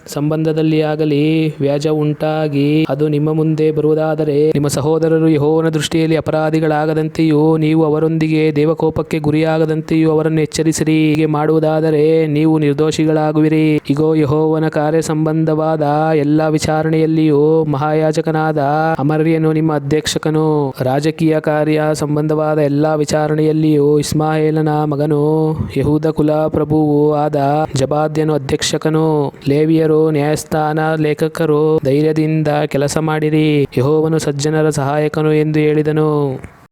ಸಂಬಂಧದಲ್ಲಿ ಆಗಲಿ ವ್ಯಾಜ್ಯ ಉಂಟಾಗಿ ಅದು ನಿಮ್ಮ ಮುಂದೆ ಬರುವುದಾದರೆ ನಿಮ್ಮ ಸಹೋದರರು ಯಹೋವನ ದೃಷ್ಟಿಯಲ್ಲಿ ಅಪರಾಧಿಗಳಾಗದಂತೆಯೂ ನೀವು ಅವರೊಂದಿಗೆ ದೇವಕೋಪಕ್ಕೆ ಗುರಿಯಾಗದಂತೆಯೂ ಅವರನ್ನು ಎಚ್ಚರಿಸಿರಿ. ಹೀಗೆ ಮಾಡುವುದಾದರೆ ನೀವು ನಿರ್ದೋಷಿಗಳಾಗುವಿರಿ. ಇಗೋ ಯೆಹೋವನ ಕಾರ್ಯ ಸಂಬಂಧವಾದ ಎಲ್ಲ ವಿಚಾರಣೆಯಲ್ಲಿಯೂ ಮಹಾಯಾಜಕನಾದ ಅಮರ್ಯನು ನಿಮ್ಮ ಅಧ್ಯಕ್ಷಕನು. ರಾಜಕೀಯ ಕಾರ್ಯ ಸಂಬಂಧವಾದ ಎಲ್ಲ ವಿಚಾರಣೆಯಲ್ಲಿಯೂ ಇಸ್ಮಾಯೇಲನ ಮಗನು ಯಹೂದ ಕುಲ ಪ್ರಭುವು ಆದ ಜಬಾದ್ಯನು ಅಧ್ಯಕ್ಷಕನು. ಲೇವಿಯರು, ನ್ಯಾಯಸ್ಥಾನ ಲೇಖಕರು, ಧೈರ್ಯದಿಂದ ಕೆಲಸ ಮಾಡಿರಿ. ಯಹೋವನು ಸಜ್ಜನರ ಸಹಾಯಕನು ಎಂದು ಹೇಳಿದನು.